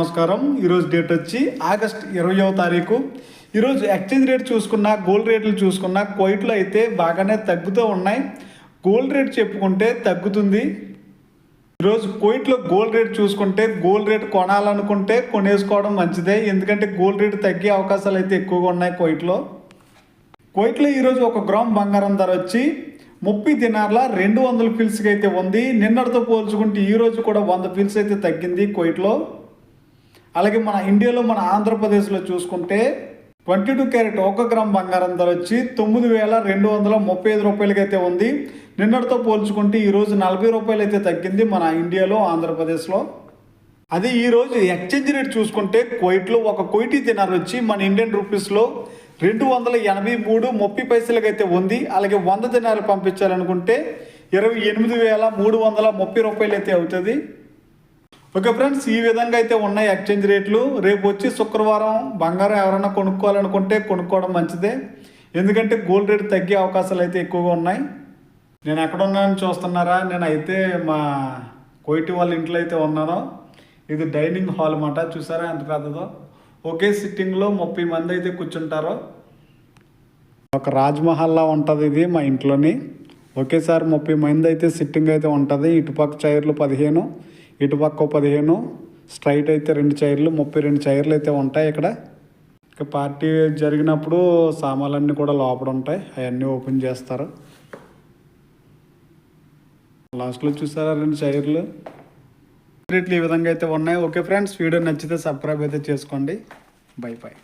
నమస్కారం. ఈరోజు డేట్ వచ్చి ఆగస్ట్ ఇరవయో తారీఖు. ఈరోజు ఎక్స్చేంజ్ రేట్ చూసుకున్న గోల్డ్ రేట్లు చూసుకున్న కోయిట్లో అయితే బాగానే తగ్గుతూ ఉన్నాయి. గోల్డ్ రేట్ చెప్పుకుంటే తగ్గుతుంది. ఈరోజు కోయిట్లో గోల్డ్ రేట్ చూసుకుంటే గోల్డ్ రేట్ కొనాలనుకుంటే కొనేసుకోవడం మంచిదే. ఎందుకంటే గోల్డ్ రేట్ తగ్గే అవకాశాలు అయితే ఎక్కువగా ఉన్నాయి కోయిట్లో కోయిట్లో ఈరోజు ఒక గ్రామ్ బంగారం ధర వచ్చి ముప్పై దినార్ల రెండు వందల ఫిల్స్కి అయితే ఉంది. నిన్నటితో పోల్చుకుంటే ఈరోజు కూడా వంద ఫిల్స్ అయితే తగ్గింది కోయిట్లో అలాగే మన ఇండియాలో మన ఆంధ్రప్రదేశ్లో చూసుకుంటే ట్వంటీ టూ క్యారెట్ ఒక గ్రామ్ బంగారం ధర వచ్చి తొమ్మిది వేల రెండు వందల ముప్పై ఐదు రూపాయలకైతే ఉంది. నిన్నటితో పోల్చుకుంటే ఈరోజు నలభై రూపాయలు అయితే తగ్గింది మన ఇండియాలో ఆంధ్రప్రదేశ్లో. అదే ఈరోజు ఎక్స్చేంజ్ రేట్ చూసుకుంటే కోయిట్లో ఒక కోయిటీ దినార్ వచ్చి మన ఇండియన్ రూపీస్లో రెండు వందల ఎనభై మూడు ముప్పై పైసలకైతే ఉంది. అలాగే వంద దినాలు పంపించాలనుకుంటే ఇరవై ఎనిమిది వేల మూడు వందల ముప్పై రూపాయలు అయితే అవుతుంది. ఓకే ఫ్రెండ్స్ ఈ విధంగా అయితే ఉన్నాయి ఎక్స్చేంజ్ రేట్లు. రేపు వచ్చి శుక్రవారం బంగారం ఎవరైనా కొనుక్కోవాలనుకుంటే కొనుక్కోవడం మంచిదే. ఎందుకంటే గోల్డ్ రేట్ తగ్గే అవకాశాలు అయితే ఎక్కువగా ఉన్నాయి. నేను ఎక్కడ ఉన్నానని చూస్తున్నారా? నేను అయితే మా కోయిటి వాళ్ళ ఇంట్లో అయితే ఉన్నాను. ఇది డైనింగ్ హాల్ అన్నమాట. చూసారా? ఎంత పెద్దదో. ఒకే సిట్టింగ్లో ముప్పై మంది అయితే కూర్చుంటారు. ఒక రాజ్మహల్లా ఉంటుంది ఇది మా ఇంట్లోని. ఒకేసారి ముప్పై మంది అయితే సిట్టింగ్ అయితే ఉంటుంది. ఇటుపక్క చైర్లు పదిహేను. ఇటుపక్క పదిహేను స్ట్రైట్ అయితే రెండు చైర్లు ముప్పై రెండు చైర్లు అయితే ఉంటాయి ఇక్కడ. ఇక పార్టీ జరిగినప్పుడు సామాన్లన్నీ కూడా లోపల ఉంటాయి అవన్నీ ఓపెన్ చేస్తారు. లాస్ట్లో చూసారా రెండు చైర్లు? ఈ విధంగా అయితే ఉన్నాయి. ఓకే ఫ్రెండ్స్ వీడియో నచ్చితే సబ్స్క్రైబ్ అయితే చేసుకోండి. By by